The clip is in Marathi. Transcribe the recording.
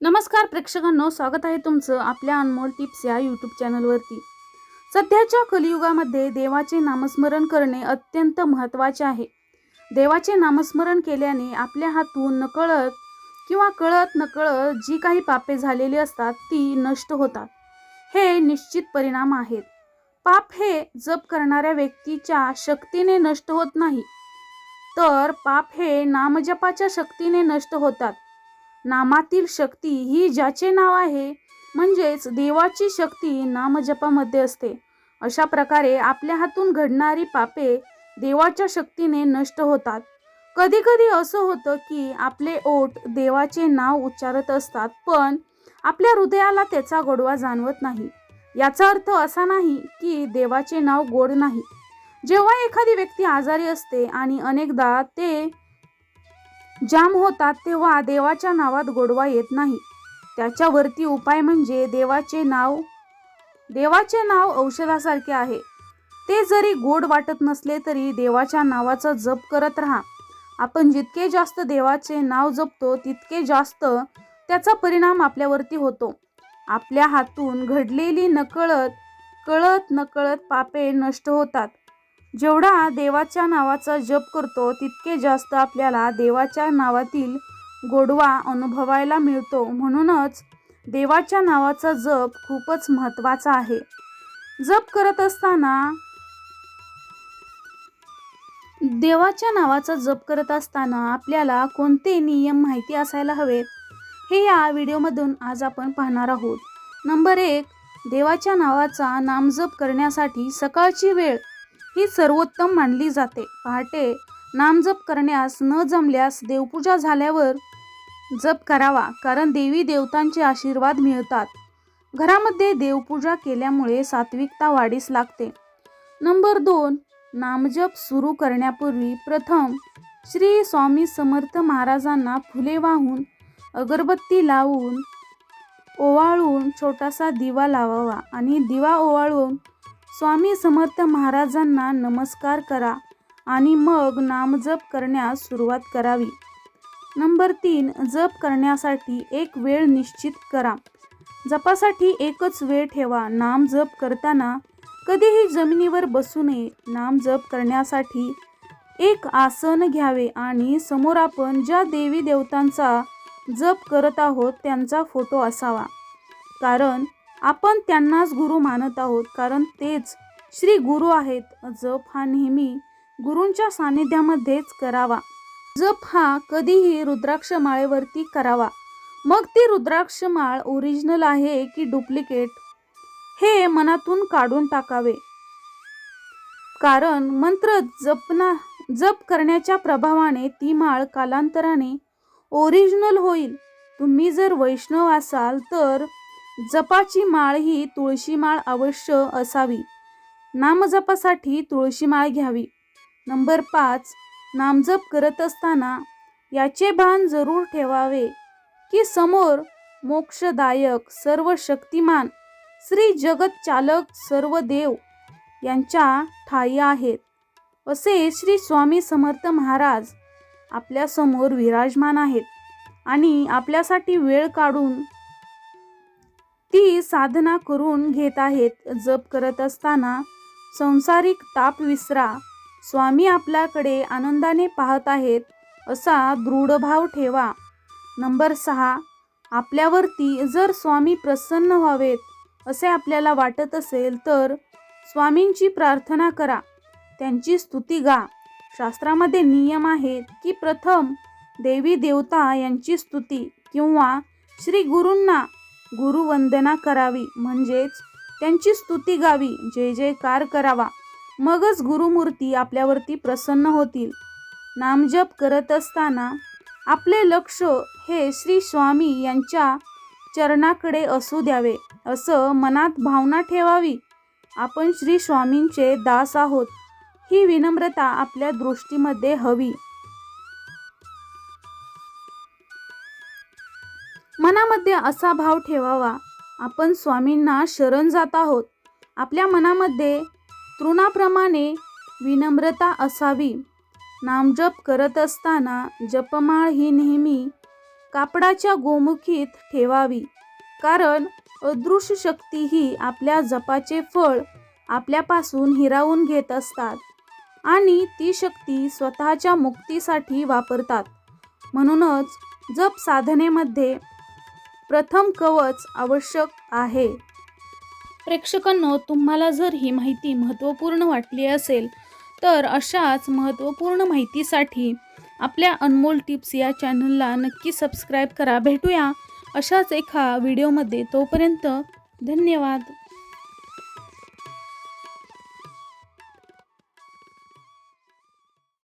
नमस्कार प्रेक्षकांनो स्वागत आहे तुमचं आपल्या अनमोल टिप्स या यूट्यूब चॅनलवरती. सध्याच्या कलियुगामध्ये देवाचे नामस्मरण करणे अत्यंत महत्त्वाचे आहे. देवाचे नामस्मरण केल्याने आपल्या हातून नकळत किंवा कळत नकळत जी काही पापे झालेली असतात ती नष्ट होतात. हे निश्चित परिणाम आहेत. पाप हे जप करणाऱ्या व्यक्तीच्या शक्तीने नष्ट होत नाही. तर पाप हे नामजपाच्या शक्तीने नष्ट होतात. नामातील शक्ती ही ज्याचे नाव आहे म्हणजेच देवाची शक्ती नामजपामध्ये असते. अशा प्रकारे आपल्या हातून घडणारी पापे देवाच्या शक्तीने नष्ट होतात. कधी कधी असं होतं की आपले ओठ देवाचे नाव उच्चारत असतात पण आपल्या हृदयाला त्याचा गोडवा जाणवत नाही. याचा अर्थ असा नाही की देवाचे नाव गोड नाही. जेव्हा एखादी व्यक्ती आजारी असते आणि अनेकदा ते जाम होतात तेव्हा देवाच्या नावात गोडवा येत नाही. त्याच्यावरती उपाय म्हणजे देवाचे नाव देवाचे नाव औषधासारखे आहे. ते जरी गोड वाटत नसले तरी देवाच्या नावाचा जप करत राहा. आपण जितके जास्त देवाचे नाव जपतो तितके जास्त त्याचा परिणाम आपल्यावरती होतो. आपल्या हातून घडलेली नकळत कळत नकळत पापे नष्ट होतात. जेवढा देवाच्या नावाचा जप करतो तितके जास्त आपल्याला देवाच्या नावातील गोडवा अनुभवायला मिळतो. म्हणूनच देवाच्या नावाचा जप खूपच महत्त्वाचा आहे. जप करत असताना देवाच्या नावाचा जप करत असताना आपल्याला कोणते नियम माहिती असायला हवेत हे या व्हिडिओमधून आज आपण पाहणार आहोत. नंबर एक देवाच्या नावाचा नामजप करण्यासाठी सकाळची वेळ ही सर्वोत्तम मानली जाते. पहाटे नामजप करण्यास न जमल्यास देवपूजा झाल्यावर जप करावा कारण देवी देवतांचे आशीर्वाद मिळतात. घरामध्ये देवपूजा केल्यामुळे सात्विकता वाढीस लागते. नंबर दोन नामजप सुरू करण्यापूर्वी प्रथम श्री स्वामी समर्थ महाराजांना फुले वाहून अगरबत्ती लावून ओवाळून छोटासा दिवा लावावा आणि दिवा ओवाळून स्वामी समर्थ महाराजांना नमस्कार करा आणि मग नामजप करण्यास सुरुवात करावी. नंबर तीन जप करण्यासाठी एक वेळ निश्चित करा. जपासाठी एकच वेळ ठेवा. नाम जप करताना कधीही जमिनीवर बसू नये. नाम जप करण्यासाठी एक आसन घ्यावे आणि समोर आपण ज्या देवी देवतांचा जप करत आहोत त्यांचा फोटो असावा. कारण आपण त्यांनाच गुरु मानत आहोत कारण तेच श्री गुरु आहेत. जप हा नेहमी गुरूंच्या सानिध्यामध्येच करावा. जप हा कधीही रुद्राक्ष माळेवरती करावा. मग ती रुद्राक्ष माळ ओरिजिनल आहे की डुप्लिकेट हे मनातून काढून टाकावे. कारण मंत्र जपना जप करण्याच्या प्रभावाने ती माळ कालांतराने ओरिजिनल होईल. तुम्ही जर वैष्णव असाल तर जपाची माळ ही तुळशी माळ अवश्य असावी. नामजपासाठी तुळशी माळ घ्यावी. नंबर पाच नामजप करत असताना याचे भान जरूर ठेवावे की समोर मोक्षदायक सर्व शक्तिमान श्री जगत चालक सर्व देव यांच्या ठाई आहेत. असे श्री स्वामी समर्थ महाराज आपल्यासमोर विराजमान आहेत आणि आपल्यासाठी वेळ काढून ती साधना करून घेत आहेत. जप करत असताना संसारिक ताप विसरा. स्वामी आपल्याकडे आनंदाने पाहत आहेत असा दृढभाव ठेवा. नंबर सहा आपल्यावरती जर स्वामी प्रसन्न व्हावेत असे आपल्याला वाटत असेल तर स्वामींची प्रार्थना करा. त्यांची स्तुती गा. शास्त्रामध्ये नियम आहेत की प्रथम देवी देवता यांची स्तुती किंवा श्री गुरूंना गुरुवंदना करावी म्हणजेच त्यांची स्तुती गावी जय जयकार करावा. मगच गुरुमूर्ती आपल्यावरती प्रसन्न होतील. नामजप करत असताना आपले लक्ष हे श्री स्वामी यांच्या चरणाकडे असू द्यावे असं मनात भावना ठेवावी. आपण श्री स्वामींचे दास आहोत. ही विनम्रता आपल्या दृष्टीमध्ये हवी. मनामध्ये असा भाव ठेवावा. आपण स्वामींना शरण जात आहोत. आपल्या मनामध्ये तृणाप्रमाणे विनम्रता असावी. नामजप करत असताना जपमाळ ही नेहमी कापडाच्या गोमुखीत ठेवावी. कारण अदृश्य शक्ती ही आपल्या जपाचे फळ आपल्यापासून हिरावून घेत असतात आणि ती शक्ती स्वतःच्या मुक्तीसाठी वापरतात. म्हणूनच जप साधनेमध्ये प्रथम कवच आवश्यक आहे. प्रेक्षकांनो तुम्हाला जर ही माहिती महत्त्वपूर्ण वाटली असेल तर अशाच महत्त्वपूर्ण माहितीसाठी आपल्या अनमोल टिप्स या चॅनलला नक्की सबस्क्राईब करा. भेटूया अशाच एका व्हिडिओमध्ये. तोपर्यंत धन्यवाद.